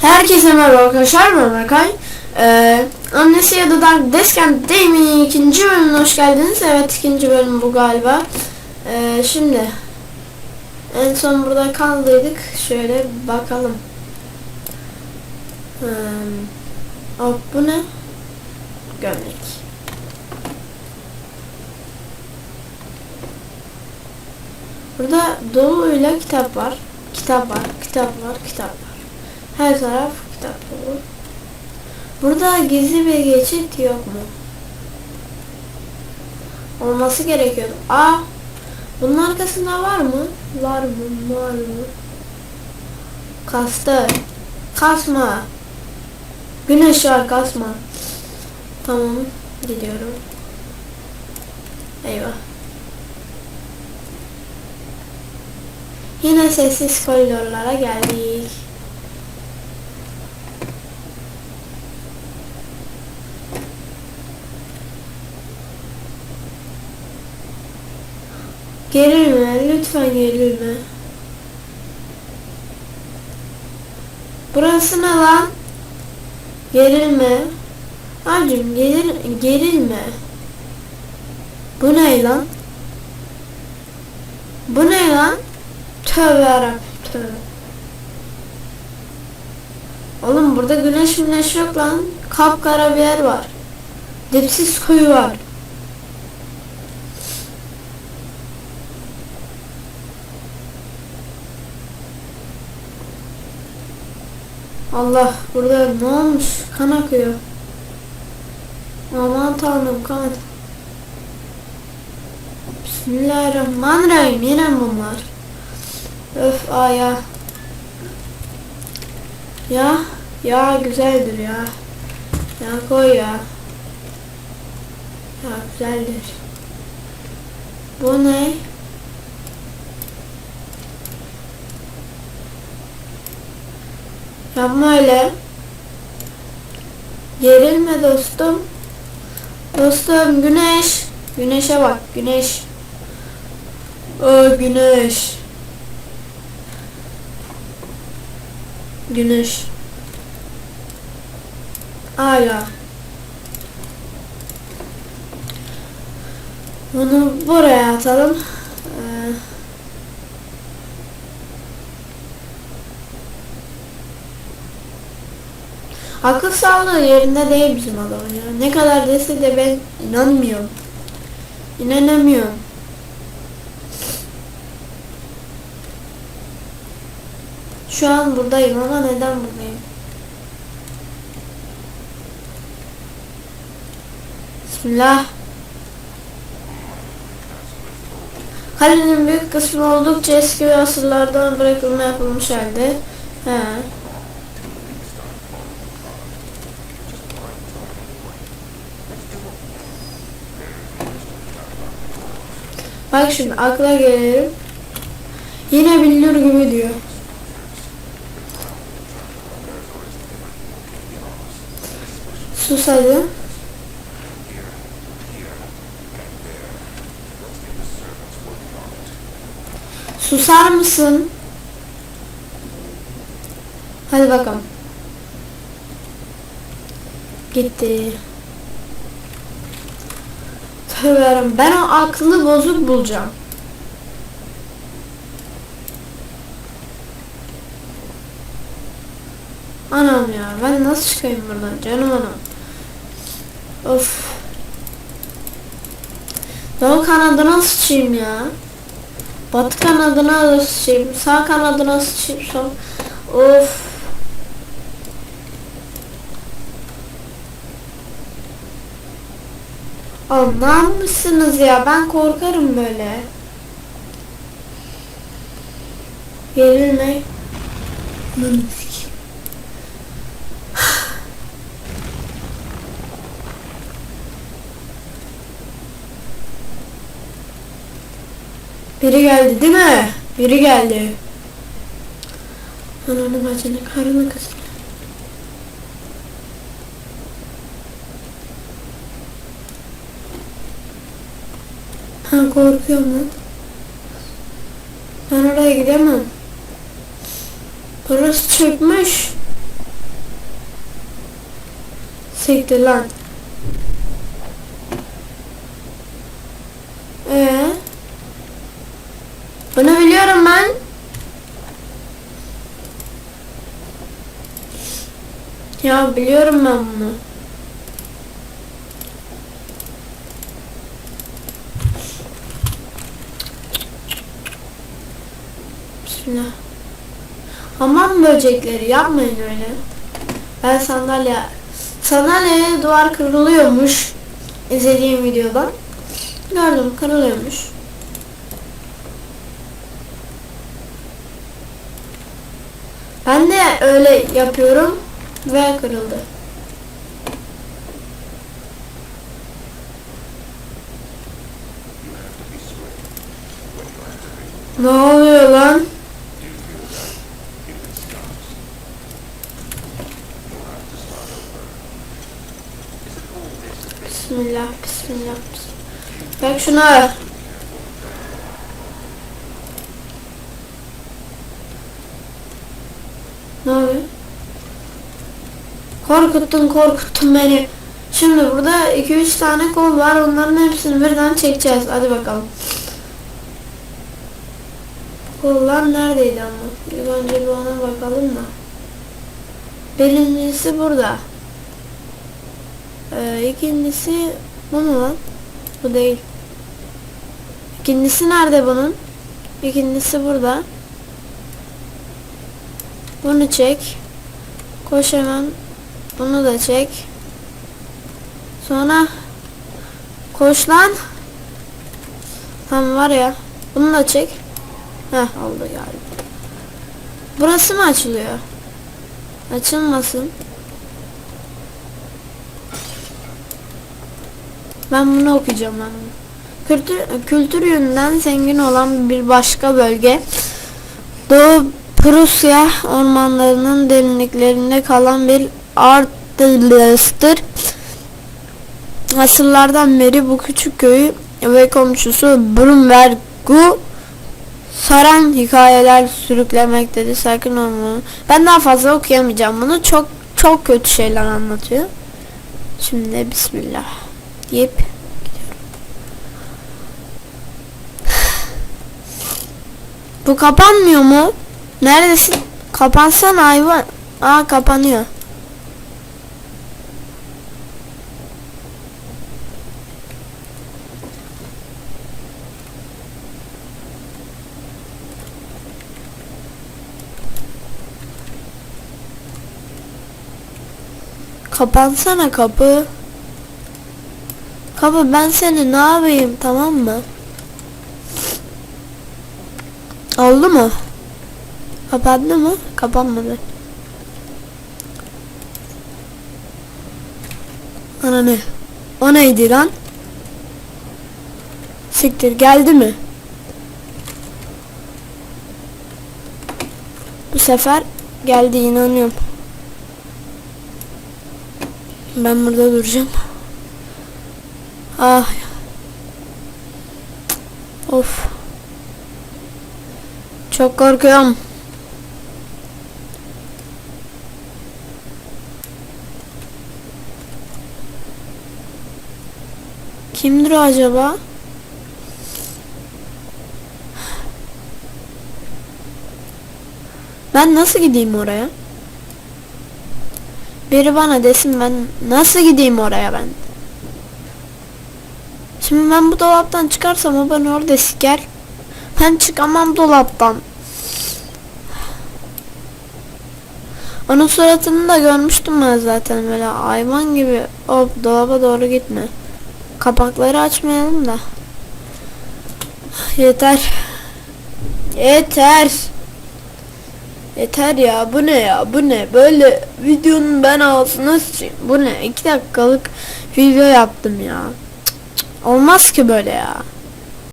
Herkese merhaba arkadaşlar ben Berkay. Ee, Annesi ya da Dark Descent Gaming ikinci bölümüne hoş geldiniz. Evet ikinci bölüm bu galiba. Ee, şimdi en son burada kaldıydık. Şöyle bakalım. Hmm. Hop bu ne? Gömlek. Burada doluyla kitap var. Kitap var, kitap var, kitap var. Her taraf kitap dolu. Burada gizli bir geçit yok mu? Olması gerekiyordu. Aa! Bunun arkasında var mı? Var mı? Var mı? Kastı. Kasma. Güneş var kasma. Tamam. Gidiyorum. Eyvah. Yine sessiz koridorlara geldik. Gerilme, lütfen gerilme. Burası ne lan? Gerilme. Abicim geril, gerilme. Bu ne lan? Bu ne lan? Tövbe yarabbim tövbe. Oğlum burada güneş güneş yok lan. Kapkara bir yer var. Dipsiz kuyu var. Allah burada ne olmuş? Kan akıyor. Aman tanrım kan. Bismillahirrahmanirrahim. Yine bunlar. Öf aya. Ya ya güzeldir ya. Ya koy ya. Ya güzeldir. Bu ne? Yapma öyle. Gerilme dostum. Dostum güneş. Güneşe bak güneş. O güneş. Güneş. Hala. Bunu buraya atalım. Ee, akıl sağlığı yerinde değil bizim adamın ya. Ne kadar dese de ben inanmıyorum. İnanamıyorum. Şu an buradayım ama neden buradayım? Bismillah. Kalenin büyük kısmı oldukça eski ve asırlardan bırakılma yapılmış halde. He. Bak şimdi akla gelelim. Yine bilinir gibi diyor. Sus hadi. Susar mısın? Hadi bakalım. Gitti. Yarabbim, Ben o aklı bozuk bulacağım. Anam ya ben nasıl çıkayım buradan canım anam. Of. Doğu kanadına sıçayım ya. Batı kanadına da sıçayım. Sağ kanadına sıçayım. Sol. Of. Anlamışsınız ya ben korkarım böyle. Lan sikeyim. Biri geldi değil mi? Biri geldi. Ananı bacını karını kız. Ha korkuyorum lan. Ben oraya gidemem. Burası çökmüş. Siktir lan. Ee? Bunu biliyorum ben. Ya biliyorum ben bunu. Bismillah. Hamam böcekleri yapmayın öyle. Ben sandalye sandalyeye duvar kırılıyormuş izlediğim videodan. Gördüm kırılıyormuş. Ben de öyle yapıyorum ve kırıldı. Ne oluyor lan? Bismillah, bismillah, bismillah. Bak şuna. Ne oluyor? Korkuttun korkuttun beni. Şimdi burada 2-3 tane kol var. Onların hepsini birden çekeceğiz. Hadi bakalım. Kollar neredeydi ama? İlk önce bir ona bakalım da. Birincisi burada. Ee, ikincisi bu mu lan? Bu değil. İkincisi nerede bunun? İkincisi burada. Bunu çek. Koş hemen. Bunu da çek. Sonra koş lan. Tam var ya. Bunu da çek. Heh oldu galiba. Burası mı açılıyor? Açılmasın. Ben bunu okuyacağım ben. Kültür, kültür yönünden zengin olan bir başka bölge. Doğu Prusya ormanlarının derinliklerinde kalan bir Artlıstır. Asırlardan beri bu küçük köyü ve komşusu Brunberg'u saran hikayeler sürüklemektedir. Sakın olmayın. Ben daha fazla okuyamayacağım bunu. Çok çok kötü şeyler anlatıyor. Şimdi bismillah deyip gidiyorum. Bu kapanmıyor mu? Neredesin? Kapansana hayvan. Aa kapanıyor. Kapansana kapı. Kapı ben seni ne yapayım tamam mı? Oldu mu? Kapandı mı? Kapanmadı. Ana ne? O neydi lan? Siktir geldi mi? Bu sefer geldi inanıyorum. Ben burada duracağım. Ah. Of. Çok korkuyorum. Kimdir o acaba? Ben nasıl gideyim oraya? Biri bana desin ben nasıl gideyim oraya ben? Şimdi ben bu dolaptan çıkarsam o beni orada siker. Ben çıkamam dolaptan. Onun suratını da görmüştüm ben zaten böyle hayvan gibi. Hop dolaba doğru gitme. Kapakları açmayalım da. Yeter. Yeter. Yeter ya bu ne ya bu ne böyle videonun ben ağzına sıçayım bu ne 2 dakikalık video yaptım ya olmaz ki böyle ya